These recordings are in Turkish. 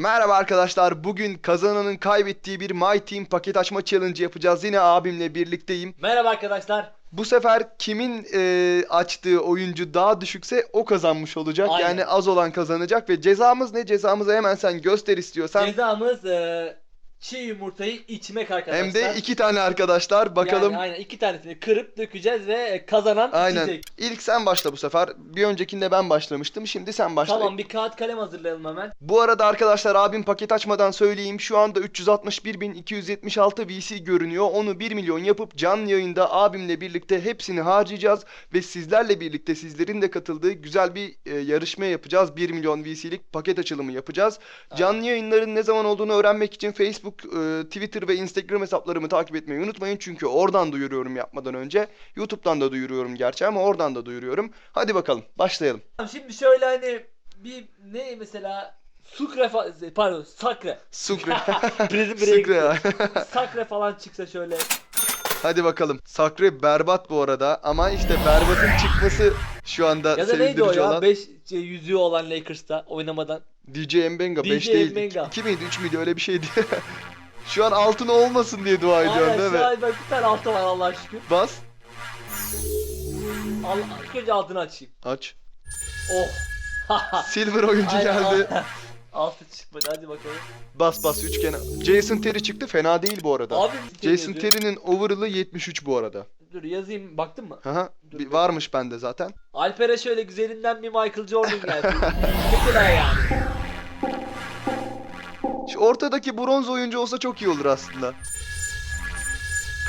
Merhaba arkadaşlar. Bugün kazananın kaybettiği bir My Team paket açma challenge yapacağız. Yine abimle birlikteyim. Merhaba arkadaşlar. Bu sefer kimin e, açtığı oyuncu daha düşükse o kazanmış olacak. Aynen. Yani az olan kazanacak ve cezamız ne? Cezamızı hemen sen göster istiyorsan. Cezamız e, çiğ yumurtayı içmek arkadaşlar. Hem de iki tane arkadaşlar. Bakalım. Yani aynen iki tanesini kırıp dökeceğiz ve kazanan Aynen. içecek. İlk sen başla bu sefer. Bir öncekinde ben başlamıştım. Şimdi sen başla. Tamam bir kağıt kalem hazırlayalım hemen. Bu arada arkadaşlar abim paket açmadan söyleyeyim. Şu anda 361.276 VC görünüyor. Onu 1 milyon yapıp canlı yayında abimle birlikte hepsini harcayacağız. Ve sizlerle birlikte sizlerin de katıldığı güzel bir e, yarışma yapacağız. 1 milyon VC'lik paket açılımı yapacağız. Canlı yayınların ne zaman olduğunu öğrenmek için Facebook, e, Twitter ve Instagram hesaplarımı takip etmeyi unutmayın. Çünkü oradan duyuruyorum yapmadan önce. YouTube'dan da duyuruyorum gerçi ama oradan da duyuruyorum. Hadi bakalım başlayalım. Şimdi şöyle hani bir ne mesela sukre fa- pardon sakre. Sukre. Sukre ya. sakre falan çıksa şöyle. Hadi bakalım. Sakre berbat bu arada ama işte berbatın çıkması şu anda Ya da neydi o sevindirici ya? olan. 5 yüzüğü olan Lakers'ta oynamadan. DJ Mbenga DJ 5 değil. Mbenga. 2 miydi 3 müydü öyle bir şeydi. şu an altın olmasın diye dua ediyorum Aynen değil şu mi? an bak bir tane altı var Allah'a şükür. Bas. Al, ilk önce altını açayım. Aç. Oh. Silver oyuncu Aynen, geldi. aynen. Altı çıkmadı hadi bakalım. Bas bas üçgen. Jason Terry çıktı fena değil bu arada. Abi Jason yazıyor. Terry'nin overall'ı 73 bu arada. Dur yazayım baktın mı? Dur, bir- dur. Varmış bende zaten. Alper'e şöyle güzelinden bir Michael Jordan geldi. Mesela yani. Ortadaki bronz oyuncu olsa çok iyi olur aslında.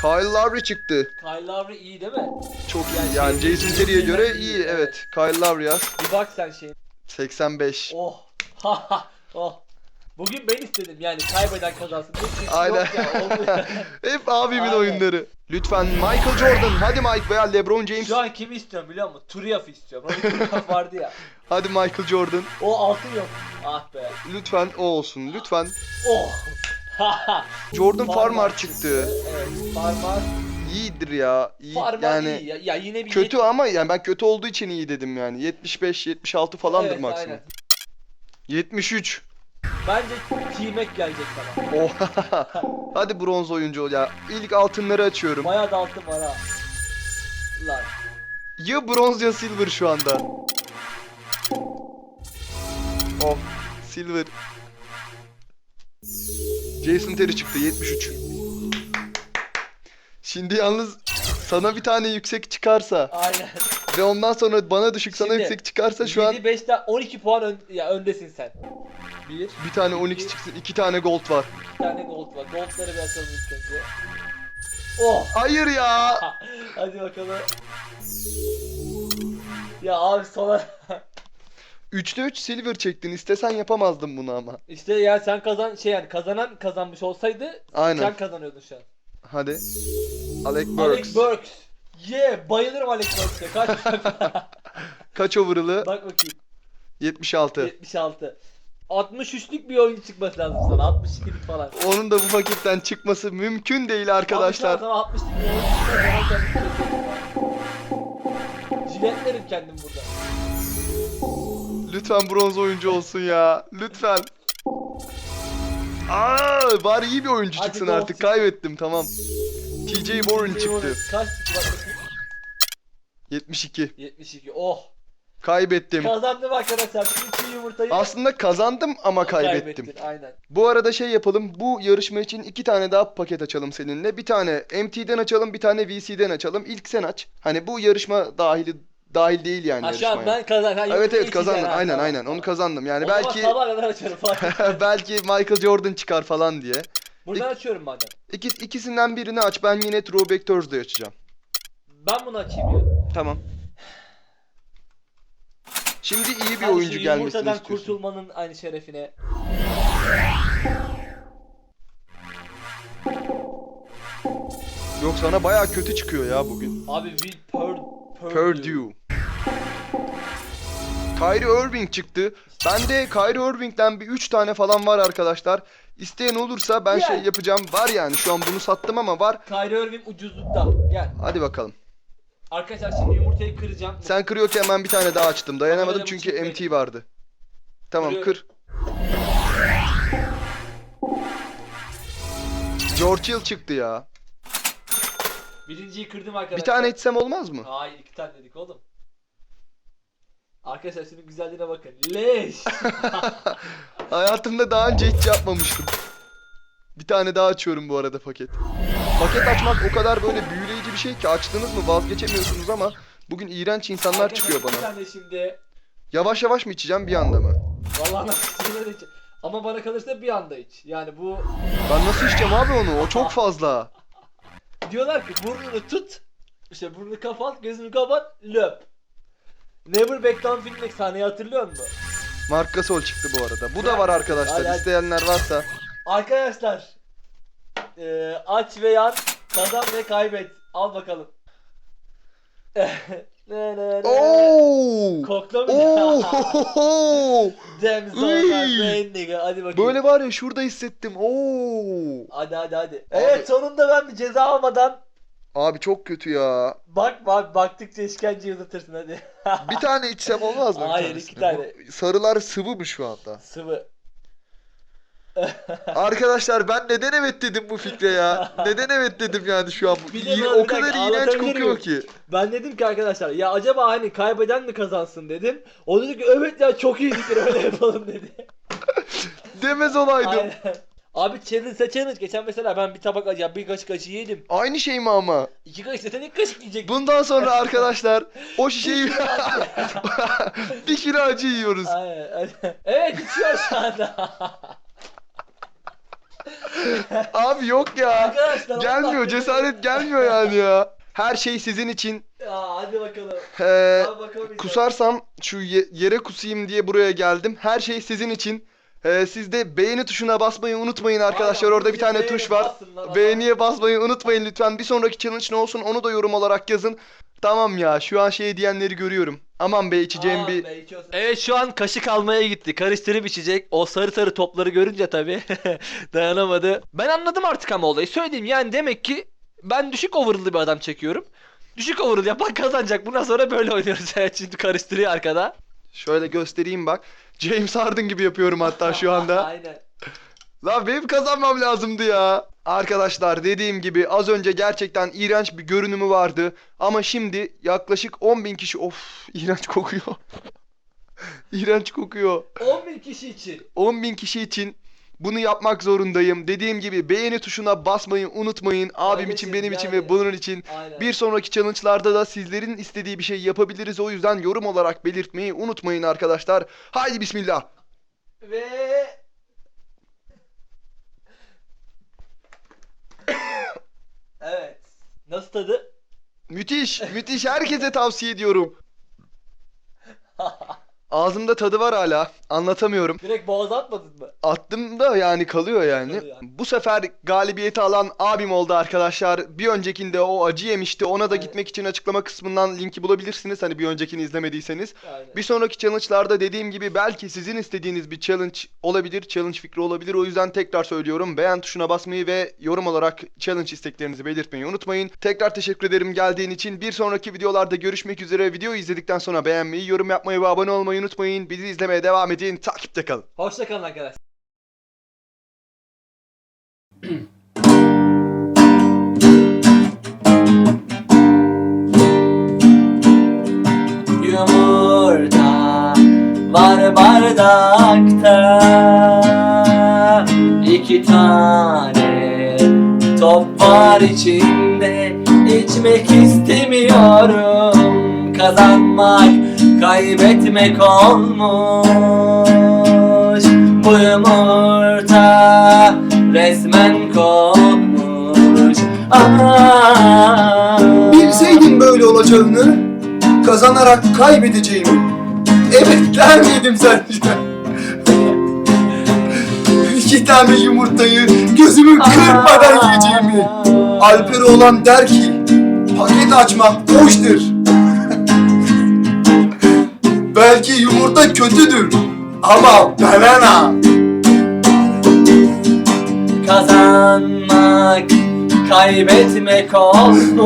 Kyle Lowry çıktı. Kyle Lowry iyi değil mi? Çok iyi. Yani şey- Jason Terry'e göre iyi, iyi. evet. Kyle Lowry yaz. Bir bak sen şey. 85. Oh. oh. Bugün ben istedim yani kaybeden kazansın. Aynen. Ya. Hep abimin Aynen. oyunları. Lütfen Michael Jordan. Hadi Mike veya LeBron James. Şu an kimi istiyorum biliyor musun? Turiyaf istiyorum. Hani Turiyaf vardı ya. Hadi Michael Jordan. O altın yok. Ah be. Lütfen o olsun. Lütfen. Oh. Jordan Farmer çıktı. Evet. Farmar. İyidir ya. İyi. Farmar yani iyi. Ya, ya yine bir kötü ama yani ben kötü olduğu için iyi dedim yani. 75 76 falandır Evet, maksimum. aynen. 73. Bence T-Mac gelecek sana. Oha. Hadi bronz oyuncu ol ya. İlk altınları açıyorum. Bayağı da altın var ha. Lan. Ya bronz ya silver şu anda. Oh, silver. Jason Terry çıktı 73. Şimdi yalnız sana bir tane yüksek çıkarsa Aynen. ve ondan sonra bana düşük sana Şimdi, yüksek çıkarsa şu an 7 5'te 12 puan ön, ya öndesin sen. Bir, iki bir tane Onyx çıksın, iki tane gold var. tane gold var. Goldları bir açalım ilk önce. Oh! Hayır ya. Hadi bakalım. Ya abi sonra Üçte 3 silver çektin. İstesen yapamazdın bunu ama. işte ya sen kazan şey yani kazanan kazanmış olsaydı Aynen. sen kazanıyordun şu an. Hadi. Alec Burks. Alex Burks. Yeah, bayılırım Alex Burks'e. Kaç Kaç overall'ı? Bak bakayım. 76. 76. 63'lük bir oyuncu çıkması lazım sana. 62'lik falan. Onun da bu paketten çıkması mümkün değil arkadaşlar. Sana 60'lık bir oyuncu kendimi keserim. Jiletlerim kendim burada. Lütfen bronz oyuncu olsun ya. Lütfen. Aa, bari iyi bir oyuncu Hadi çıksın gold artık. Kaybettim tamam. TJ Warren çıktı. Kaç çıktı bak bakayım. 72. 72. Oh. Kaybettim. Kazandım arkadaşlar. Şu çiğ yumurtayı Aslında kazandım ama kaybettim. kaybettin. Aynen. Bu arada şey yapalım. Bu yarışma için iki tane daha paket açalım seninle. Bir tane MT'den açalım, bir tane VC'den açalım. İlk sen aç. Hani bu yarışma dahili dahil değil yani Ha şu an ben kazan. Ha, Evet evet ha, Aynen aynen. Onu kazandım. Yani belki sabaha kadar açarım falan. belki Michael Jordan çıkar falan diye. Buradan açıyorum madem. İki, ikisinden birini aç. Ben yine Throwback Thursday açacağım. Ben bunu açayım ya. Tamam. Şimdi iyi bir oyuncu şu gelmesini yumurtadan istiyorsun. kurtulmanın aynı şerefine. Yok sana baya kötü çıkıyor ya bugün. Abi Will Pur Purdue. Kyrie Irving çıktı. Bende Kyrie Irving'den bir 3 tane falan var arkadaşlar. İsteyen olursa ben Gel. şey yapacağım. Var yani şu an bunu sattım ama var. Kyrie Irving ucuzlukta. Gel. Hadi bakalım. Arkadaşlar şimdi yumurtayı kıracağım. Sen kırıyorken ben bir tane daha açtım. Dayanamadım çünkü MT vardı. Tamam Kırıyorum. kır. George Hill çıktı ya. Birinciyi kırdım arkadaşlar. Bir tane içsem olmaz mı? Hayır iki tane dedik oğlum. Arkadaşlar şunun güzelliğine bakın. Leş. Hayatımda daha önce hiç yapmamıştım. Bir tane daha açıyorum bu arada paket. Paket açmak o kadar böyle büyüleyici bir şey ki açtınız mı vazgeçemiyorsunuz ama bugün iğrenç insanlar Arkadaşlar, çıkıyor Bir bana. tane şimdi. Yavaş yavaş mı içeceğim bir anda mı? Vallahi nasıl içeceğim hiç. Ama bana kalırsa bir anda iç. Yani bu Ben nasıl içeceğim abi onu? O çok fazla. diyorlar ki burnunu tut. İşte burnunu kapat, gözünü kapat, löp. Never Back Down filmdeki sahneyi hatırlıyor musun? Mark Gasol çıktı bu arada. Bu da var arkadaşlar. İsteyenler varsa. Arkadaşlar eee, aç ve yan kazan ve kaybet. Al bakalım. ne ne ne. Oo! Koklamayacağım. Oo! Dem Uy. main nigga. Hadi bakayım. Böyle var ya şurada hissettim. Oo! Hadi hadi hadi. Evet sonunda ben bir ceza almadan Abi çok kötü ya. bakma abi baktıkça işkenceyi uzatırsın hadi. Bir tane içsem olmaz mı? Hayır, iki tane. Bu sarılar sıvı mı şu anda? Sıvı. Arkadaşlar ben neden evet dedim bu fikre ya? Neden evet dedim yani şu an? Bu Bir o kadar dakika iğrenç kokuyor miyim? ki. Ben dedim ki arkadaşlar ya acaba hani kaybeden mi kazansın dedim. O dedi ki evet ya çok iyi fikir öyle yapalım dedi. Demez olaydım. Aynen. Abi challenge challenge. Geçen mesela ben bir tabak acı, bir kaşık acı yedim. Aynı şey mi ama? İki kaşık zaten ilk kaşık yiyecek. Bundan sonra arkadaşlar o şişeyi bir kilo acı yiyoruz. Aynen, aynen. Evet içiyor şu anda. Abi yok ya. Arkadaşlar Gelmiyor cesaret gelmiyor yani ya. Her şey sizin için. Ya hadi bakalım. Ee, bakalım. kusarsam şu ye- yere kusayım diye buraya geldim. Her şey sizin için. Ee, siz de beğeni tuşuna basmayı unutmayın arkadaşlar. Aynen, Orada bir tane tuş var. Beğeniye basmayı unutmayın lütfen. Bir sonraki challenge ne olsun onu da yorum olarak yazın. Tamam ya şu an şey diyenleri görüyorum. Aman be içeceğim Aa, bir... be, içiyorsun. Evet şu an kaşık almaya gitti. Karıştırıp içecek. O sarı sarı topları görünce tabii dayanamadı. Ben anladım artık ama olayı. Söyleyeyim yani demek ki ben düşük overall'lı bir adam çekiyorum. Düşük overall yapan kazanacak. Bundan sonra böyle oynuyoruz. Şimdi karıştırıyor arkada. Şöyle göstereyim bak. James Harden gibi yapıyorum hatta şu anda. Aynen. Lan benim kazanmam lazımdı ya. Arkadaşlar dediğim gibi az önce gerçekten iğrenç bir görünümü vardı. Ama şimdi yaklaşık 10.000 kişi... Of iğrenç kokuyor. iğrenç kokuyor. 10.000 kişi için. 10.000 kişi için bunu yapmak zorundayım. Dediğim gibi beğeni tuşuna basmayı unutmayın. Abim Kardeşim, için, benim için yani. ve bunun için. Aynen. Bir sonraki challenge'larda da sizlerin istediği bir şey yapabiliriz. O yüzden yorum olarak belirtmeyi unutmayın arkadaşlar. Haydi bismillah. Ve... evet. Nasıl tadı? Müthiş, müthiş. Herkese tavsiye ediyorum. Ağzımda tadı var hala. Anlatamıyorum. Direkt boğaza atmadın mı? Attım da yani kalıyor yani. Kalıyor. Bu sefer galibiyeti alan abim oldu arkadaşlar. Bir öncekinde o acı yemişti. Ona da Aynen. gitmek için açıklama kısmından linki bulabilirsiniz. Hani bir öncekini izlemediyseniz. Aynen. Bir sonraki challenge'larda dediğim gibi belki sizin istediğiniz bir challenge olabilir. Challenge fikri olabilir. O yüzden tekrar söylüyorum. Beğen tuşuna basmayı ve yorum olarak challenge isteklerinizi belirtmeyi unutmayın. Tekrar teşekkür ederim geldiğin için. Bir sonraki videolarda görüşmek üzere. Videoyu izledikten sonra beğenmeyi, yorum yapmayı ve abone olmayı unutmayın. Bizi izlemeye devam edin. Takipte kalın. Hoşçakalın arkadaşlar. Yumurta var bardakta iki tane top var içinde içmek istemiyorum kazanmak kaybetmek olmuş bu yumurta resmen kokmuş Aa. Bilseydim böyle olacağını, kazanarak kaybedeceğimi. Evet der miydim sence? İki tane yumurtayı gözümü kırpmadan yiyeceğimi. Alper olan der ki, paket açmak boştur. Belki yumurta kötüdür ama banana. Kazanmak kaybetmek olmuş